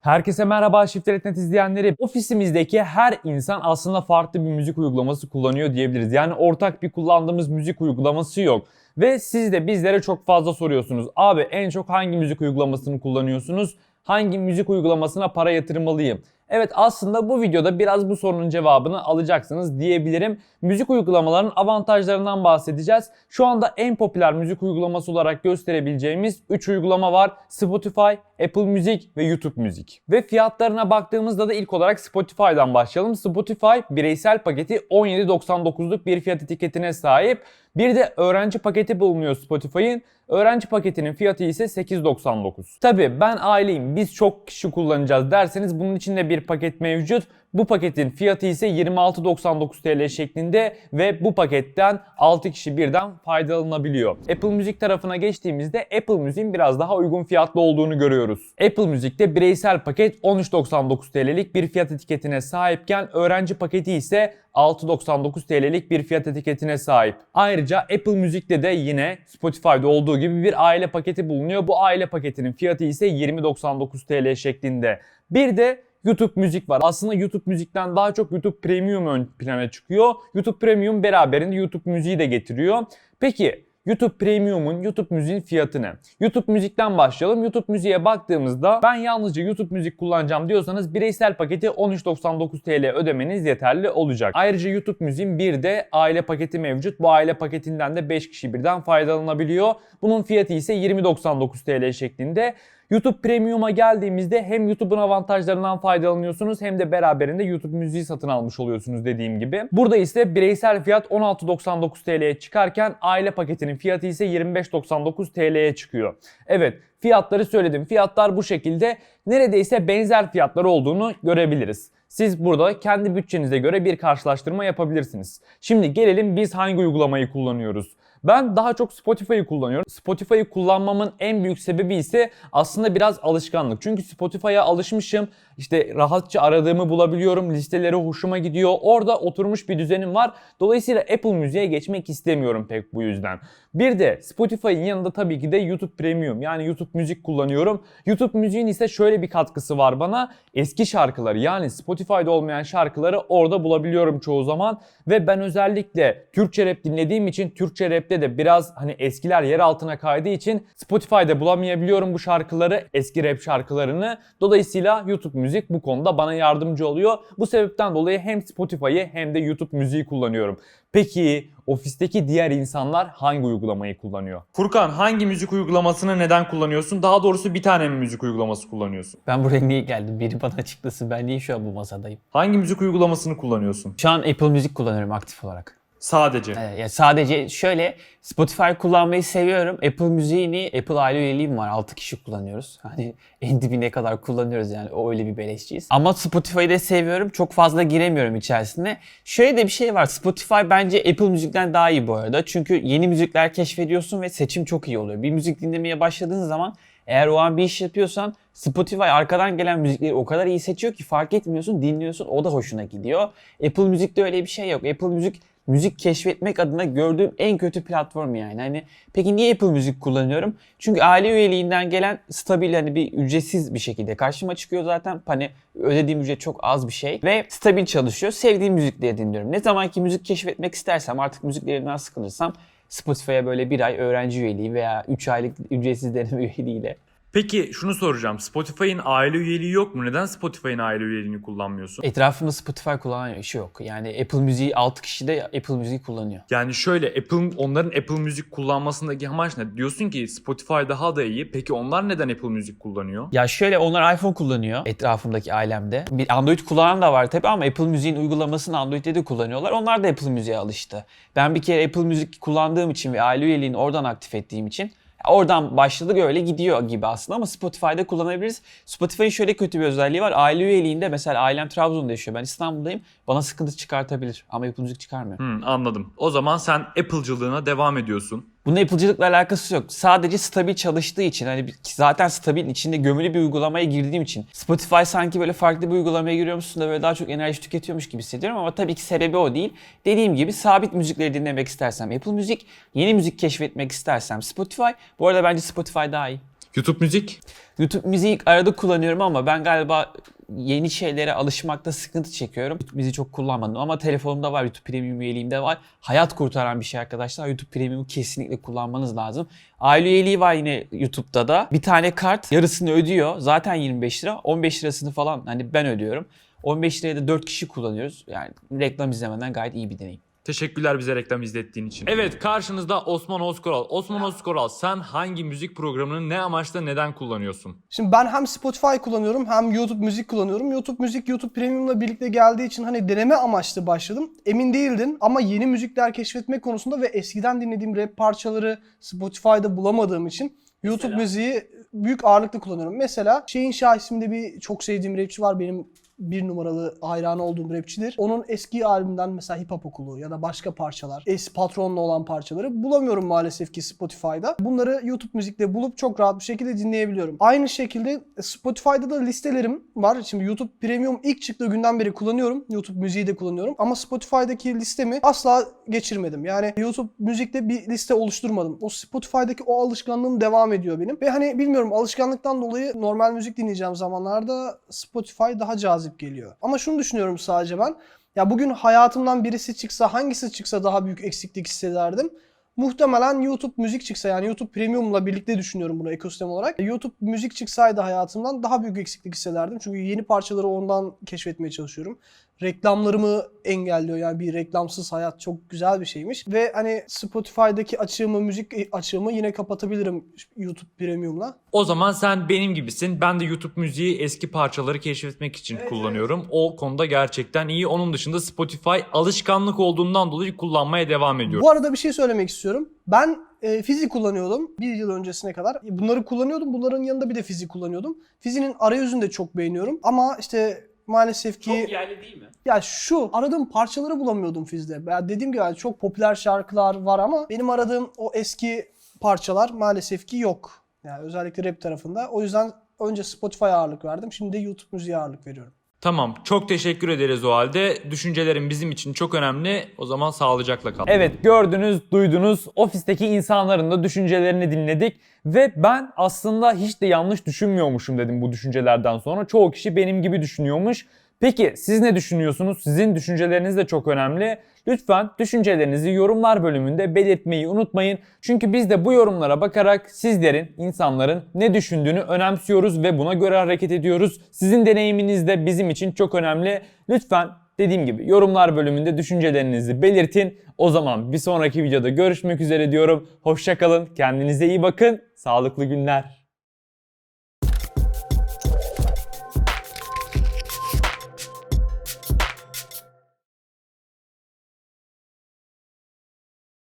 Herkese merhaba Shift.net izleyenleri. Ofisimizdeki her insan aslında farklı bir müzik uygulaması kullanıyor diyebiliriz. Yani ortak bir kullandığımız müzik uygulaması yok. Ve siz de bizlere çok fazla soruyorsunuz. Abi en çok hangi müzik uygulamasını kullanıyorsunuz? Hangi müzik uygulamasına para yatırmalıyım? Evet aslında bu videoda biraz bu sorunun cevabını alacaksınız diyebilirim. Müzik uygulamalarının avantajlarından bahsedeceğiz. Şu anda en popüler müzik uygulaması olarak gösterebileceğimiz 3 uygulama var. Spotify, Apple Müzik ve YouTube Müzik. Ve fiyatlarına baktığımızda da ilk olarak Spotify'dan başlayalım. Spotify bireysel paketi 17.99'luk bir fiyat etiketine sahip. Bir de öğrenci paketi bulunuyor Spotify'ın. Öğrenci paketinin fiyatı ise 8.99. Tabi ben aileyim biz çok kişi kullanacağız derseniz bunun içinde bir paket mevcut. Bu paketin fiyatı ise 26.99 TL şeklinde ve bu paketten 6 kişi birden faydalanabiliyor. Apple Müzik tarafına geçtiğimizde Apple Müzik'in biraz daha uygun fiyatlı olduğunu görüyoruz. Apple Müzik'te bireysel paket 13.99 TL'lik bir fiyat etiketine sahipken öğrenci paketi ise 6.99 TL'lik bir fiyat etiketine sahip. Ayrıca Apple Müzik'te de yine Spotify'da olduğu gibi bir aile paketi bulunuyor. Bu aile paketinin fiyatı ise 20.99 TL şeklinde. Bir de YouTube müzik var. Aslında YouTube müzikten daha çok YouTube Premium ön plana çıkıyor. YouTube Premium beraberinde YouTube müziği de getiriyor. Peki YouTube Premium'un YouTube müziğin fiyatı ne? YouTube müzikten başlayalım. YouTube müziğe baktığımızda ben yalnızca YouTube müzik kullanacağım diyorsanız bireysel paketi 13.99 TL ödemeniz yeterli olacak. Ayrıca YouTube müziğin bir de aile paketi mevcut. Bu aile paketinden de 5 kişi birden faydalanabiliyor. Bunun fiyatı ise 20.99 TL şeklinde. YouTube Premium'a geldiğimizde hem YouTube'un avantajlarından faydalanıyorsunuz hem de beraberinde YouTube müziği satın almış oluyorsunuz dediğim gibi. Burada ise bireysel fiyat 16.99 TL'ye çıkarken aile paketinin fiyatı ise 25.99 TL'ye çıkıyor. Evet fiyatları söyledim. Fiyatlar bu şekilde neredeyse benzer fiyatlar olduğunu görebiliriz. Siz burada kendi bütçenize göre bir karşılaştırma yapabilirsiniz. Şimdi gelelim biz hangi uygulamayı kullanıyoruz? Ben daha çok Spotify'ı kullanıyorum. Spotify'ı kullanmamın en büyük sebebi ise aslında biraz alışkanlık. Çünkü Spotify'a alışmışım. İşte rahatça aradığımı bulabiliyorum. Listeleri hoşuma gidiyor. Orada oturmuş bir düzenim var. Dolayısıyla Apple Müziğe geçmek istemiyorum pek bu yüzden. Bir de Spotify'ın yanında tabii ki de YouTube Premium yani YouTube Müzik kullanıyorum. YouTube Müziğin ise şöyle bir katkısı var bana. Eski şarkıları yani Spotify'da olmayan şarkıları orada bulabiliyorum çoğu zaman. Ve ben özellikle Türkçe rap dinlediğim için Türkçe rapte de biraz hani eskiler yer altına kaydığı için Spotify'da bulamayabiliyorum bu şarkıları, eski rap şarkılarını. Dolayısıyla YouTube Müzik bu konuda bana yardımcı oluyor. Bu sebepten dolayı hem Spotify'ı hem de YouTube Müziği kullanıyorum. Peki ofisteki diğer insanlar hangi uygulamayı kullanıyor? Furkan hangi müzik uygulamasını neden kullanıyorsun? Daha doğrusu bir tane mi müzik uygulaması kullanıyorsun? Ben buraya niye geldim? Biri bana açıklasın. Ben niye şu an bu masadayım? Hangi müzik uygulamasını kullanıyorsun? Şu an Apple Müzik kullanıyorum aktif olarak. Sadece. Ee, ya sadece şöyle Spotify kullanmayı seviyorum. Apple Müziğini, Apple aile üyeliğim var. 6 kişi kullanıyoruz. Hani en dibine kadar kullanıyoruz yani. O öyle bir beleşçiyiz. Ama Spotify'ı da seviyorum. Çok fazla giremiyorum içerisine. Şöyle de bir şey var. Spotify bence Apple Müzik'ten daha iyi bu arada. Çünkü yeni müzikler keşfediyorsun ve seçim çok iyi oluyor. Bir müzik dinlemeye başladığın zaman eğer o an bir iş yapıyorsan Spotify arkadan gelen müzikleri o kadar iyi seçiyor ki fark etmiyorsun, dinliyorsun. O da hoşuna gidiyor. Apple Müzik'te öyle bir şey yok. Apple Müzik müzik keşfetmek adına gördüğüm en kötü platform yani. Hani peki niye Apple Müzik kullanıyorum? Çünkü aile üyeliğinden gelen stabil hani bir ücretsiz bir şekilde karşıma çıkıyor zaten. Hani ödediğim ücret çok az bir şey ve stabil çalışıyor. Sevdiğim müzikleri dinliyorum. Ne zaman ki müzik keşfetmek istersem artık müziklerinden sıkılırsam Spotify'a böyle bir ay öğrenci üyeliği veya 3 aylık ücretsiz deneme üyeliğiyle Peki şunu soracağım. Spotify'ın aile üyeliği yok mu? Neden Spotify'ın aile üyeliğini kullanmıyorsun? Etrafımda Spotify kullanan işi yok. Yani Apple Müziği 6 kişi de Apple Müziği kullanıyor. Yani şöyle Apple onların Apple Müzik kullanmasındaki amaç ne? Diyorsun ki Spotify daha da iyi. Peki onlar neden Apple Müzik kullanıyor? Ya şöyle onlar iPhone kullanıyor etrafımdaki ailemde. Bir Android kullanan da var tabii ama Apple Müziğin uygulamasını Android'de de kullanıyorlar. Onlar da Apple Müziğe alıştı. Ben bir kere Apple Müzik kullandığım için ve aile üyeliğini oradan aktif ettiğim için Oradan başladık öyle gidiyor gibi aslında ama Spotify'da kullanabiliriz. Spotify'ın şöyle kötü bir özelliği var. Aile üyeliğinde mesela ailem Trabzon'da yaşıyor. Ben İstanbul'dayım. Bana sıkıntı çıkartabilir ama Apple Müzik çıkarmıyor. Hmm, anladım. O zaman sen Apple'cılığına devam ediyorsun. Bunun Apple'cılıkla alakası yok. Sadece stabil çalıştığı için hani zaten stabil içinde gömülü bir uygulamaya girdiğim için Spotify sanki böyle farklı bir uygulamaya giriyormuşsun da böyle daha çok enerji tüketiyormuş gibi hissediyorum ama tabii ki sebebi o değil. Dediğim gibi sabit müzikleri dinlemek istersem Apple Müzik, yeni müzik keşfetmek istersem Spotify. Bu arada bence Spotify daha iyi. YouTube müzik? YouTube müziği arada kullanıyorum ama ben galiba yeni şeylere alışmakta sıkıntı çekiyorum. YouTube müziği çok kullanmadım ama telefonumda var, YouTube Premium üyeliğimde var. Hayat kurtaran bir şey arkadaşlar. YouTube Premium'u kesinlikle kullanmanız lazım. Aile üyeliği var yine YouTube'da da. Bir tane kart yarısını ödüyor. Zaten 25 lira. 15 lirasını falan hani ben ödüyorum. 15 liraya da 4 kişi kullanıyoruz. Yani reklam izlemeden gayet iyi bir deneyim. Teşekkürler bize reklam izlettiğin için. Evet karşınızda Osman Özkoral. Osman Özkoral sen hangi müzik programını ne amaçla neden kullanıyorsun? Şimdi ben hem Spotify kullanıyorum hem YouTube müzik kullanıyorum. YouTube müzik YouTube Premium'la birlikte geldiği için hani deneme amaçlı başladım. Emin değildim ama yeni müzikler keşfetmek konusunda ve eskiden dinlediğim rap parçaları Spotify'da bulamadığım için YouTube müziği büyük ağırlıklı kullanıyorum. Mesela Şeyin Şah isimli bir çok sevdiğim rapçi var benim bir numaralı hayranı olduğum rapçidir. Onun eski albümden mesela Hip Hop Okulu ya da başka parçalar, es patronla olan parçaları bulamıyorum maalesef ki Spotify'da. Bunları YouTube müzikte bulup çok rahat bir şekilde dinleyebiliyorum. Aynı şekilde Spotify'da da listelerim var. Şimdi YouTube Premium ilk çıktığı günden beri kullanıyorum. YouTube müziği de kullanıyorum. Ama Spotify'daki listemi asla geçirmedim. Yani YouTube müzikte bir liste oluşturmadım. O Spotify'daki o alışkanlığım devam ediyor benim. Ve hani bilmiyorum alışkanlıktan dolayı normal müzik dinleyeceğim zamanlarda Spotify daha cazip geliyor. Ama şunu düşünüyorum sadece ben. Ya bugün hayatımdan birisi çıksa hangisi çıksa daha büyük eksiklik hissederdim. Muhtemelen YouTube müzik çıksa yani YouTube Premium'la birlikte düşünüyorum bunu ekosistem olarak. YouTube müzik çıksaydı hayatımdan daha büyük eksiklik hissederdim. Çünkü yeni parçaları ondan keşfetmeye çalışıyorum. Reklamlarımı engelliyor yani bir reklamsız hayat çok güzel bir şeymiş. Ve hani Spotify'daki açığımı, müzik açığımı yine kapatabilirim YouTube Premium'la. O zaman sen benim gibisin. Ben de YouTube müziği eski parçaları keşfetmek için kullanıyorum. O konuda gerçekten iyi. Onun dışında Spotify alışkanlık olduğundan dolayı kullanmaya devam ediyorum. Bu arada bir şey söylemek istiyorum. Ben e, fizik kullanıyordum bir yıl öncesine kadar. Bunları kullanıyordum. Bunların yanında bir de fizik kullanıyordum. Fizinin arayüzünü de çok beğeniyorum. Ama işte maalesef ki yerli değil mi? ya şu aradığım parçaları bulamıyordum Fiz'de. Ya dediğim gibi yani çok popüler şarkılar var ama benim aradığım o eski parçalar maalesef ki yok. Yani özellikle rap tarafında. O yüzden önce Spotify'a ağırlık verdim. Şimdi de YouTube müziğe ağırlık veriyorum. Tamam. Çok teşekkür ederiz o halde. Düşüncelerin bizim için çok önemli. O zaman sağlıcakla kal. Evet gördünüz, duydunuz. Ofisteki insanların da düşüncelerini dinledik. Ve ben aslında hiç de yanlış düşünmüyormuşum dedim bu düşüncelerden sonra. Çoğu kişi benim gibi düşünüyormuş. Peki siz ne düşünüyorsunuz? Sizin düşünceleriniz de çok önemli. Lütfen düşüncelerinizi yorumlar bölümünde belirtmeyi unutmayın. Çünkü biz de bu yorumlara bakarak sizlerin, insanların ne düşündüğünü önemsiyoruz ve buna göre hareket ediyoruz. Sizin deneyiminiz de bizim için çok önemli. Lütfen dediğim gibi yorumlar bölümünde düşüncelerinizi belirtin. O zaman bir sonraki videoda görüşmek üzere diyorum. Hoşçakalın, kendinize iyi bakın, sağlıklı günler.